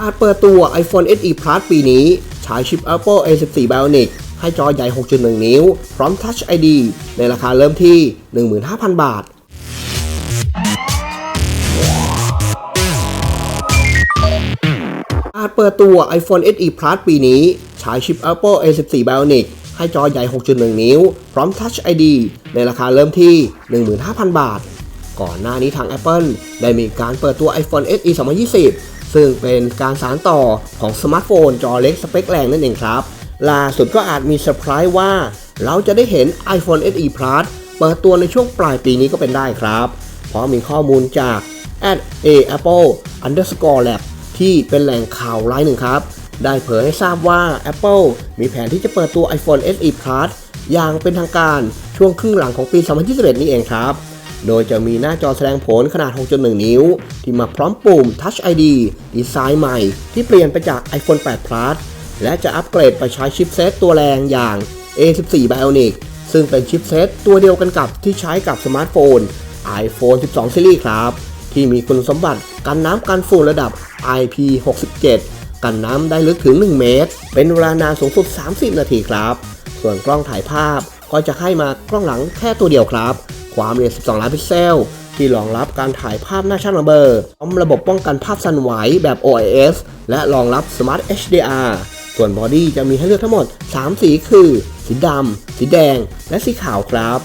อาจเปิดตัว iPhone SE Plus ปีนี้ ใช้ชิป Apple A14 Bionic ให้จอใหญ่ 6.1 นิ้ว พร้อม Touch ID ในราคาเริ่มที่ 15,000 บาทอาจเปิดตัว iPhone SE Plus ปีนี้ ใช้ชิป Apple A14 Bionic ให้จอใหญ่ 6.1 นิ้ว พร้อม Touch ID ในราคาเริ่มที่ 15,000 บาท ก่อนหน้านี้ทาง Apple ได้มีการเปิดตัว iPhone SE 2020 ซึ่งเป็นการสานต่อของสมาร์ทโฟนจอเล็กสเปคแรงนั่นเองครับ ล่าสุดก็อาจมีเซอร์ไพรส์ว่า เราจะได้เห็น iPhone SE Plus เปิดตัวในช่วงปลายปีนี้ก็เป็นได้ครับ เพราะมีข้อมูลจาก a apple underscore lab ที่เป็นแหล่งข่าวรายหนึ่งครับ ได้เผยให้ทราบว่า Apple มีแผนที่จะเปิดตัว iPhone SE Plus อย่างเป็นทางการช่วงครึ่งหลังของปี 2021 นี้เองครับ โดยจะมีหน้าจอแสดงผลขนาด 6.1 นิ้ว ที่มาพร้อมปุ่ม Touch ID ดีไซน์ใหม่ ที่เปลี่ยนไปจาก iPhone 8 Plus และจะอัปเกรดไปใช้ชิปเซตตัวแรงอย่าง A14 Bionic ซึ่งเป็นชิปเซตตัวเดียวกันกับที่ใช้กับสมาร์ทโฟน iPhone 12 Series ครับ ที่มีคุณสมบัติกันน้ำกันฝุ่นระดับ IP67 กันน้ำได้ลึกถึง 1 เมตร เป็นเวลานานสูงสุด 30 นาทีครับ ส่วนกล้องถ่ายภาพก็จะให้มากล้องหลังแค่ตัวเดียวครับ ความละเอียด 12 ล้านพิกเซล ที่รองรับการถ่ายภาพหน้าช่างระเบิดพร้อมระบบป้องกันภาพสั่นไหวแบบ OIS และรองรับ Smart HDR ส่วนบอดี้จะมีให้เลือกทั้งหมด 3 สีคือ สีดำ สีแดง และสีขาวครับ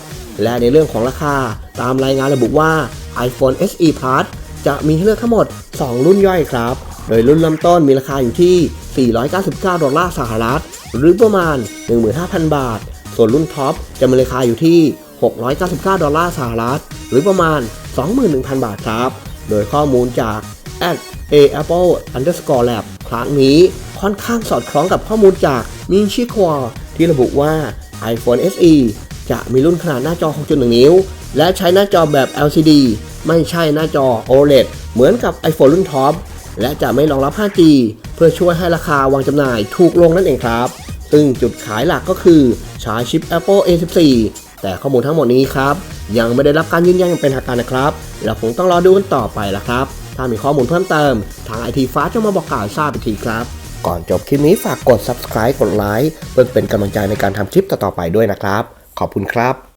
และในเรื่องของราคา ตามรายงานระบุว่า iPhone SE Plus จะมีให้เลือกทั้งหมด 2 รุ่นย่อยครับ โดยรุ่นเริ่มต้นมีราคาอยู่ที่ 499 ดอลลาร์สหรัฐ หรือประมาณ 15,000 บาท ส่วนรุ่นท็อปจะมีราคาอยู่ที่ 699 ดอลลาร์สหรัฐ หรือประมาณ 21,000 บาทครับ โดยข้อมูลจาก a apple underscore lab ครั้งนี้ค่อนข้างสอดคล้องกับข้อมูลจากมินชิควอที่ระบุว่า iPhone SE จะมีรุ่นขนาดหน้าจอ 6.1 นิ้ว และใช้หน้าจอแบบ LCD ไม่ใช่หน้าจอ OLED เหมือนกับ iPhone รุ่นท็อป และจะไม่รองรับ 5G เพื่อช่วยให้ราคาวางจำหน่ายถูกลงนั่นเองครับ ซึ่งจุดขายหลักก็คือใช้ชิป Apple A14 แต่ข้อมูลทั้งหมดนี้ครับยังไม่ได้รับการยืนยันอย่างเป็นทางการนะครับเราคงต้องรอดูกันต่อไปละครับ ถ้ามีข้อมูลเพิ่มเติม ทางไอทีฟ้าจะมาบอกกล่าวทราบอีกทีครับ ก่อนจบคลิปนี้ฝากกด subscribe กดไลค์เพื่อเป็นกำลังใจในการทำคลิปต่อๆไปด้วยนะครับ ขอบคุณครับ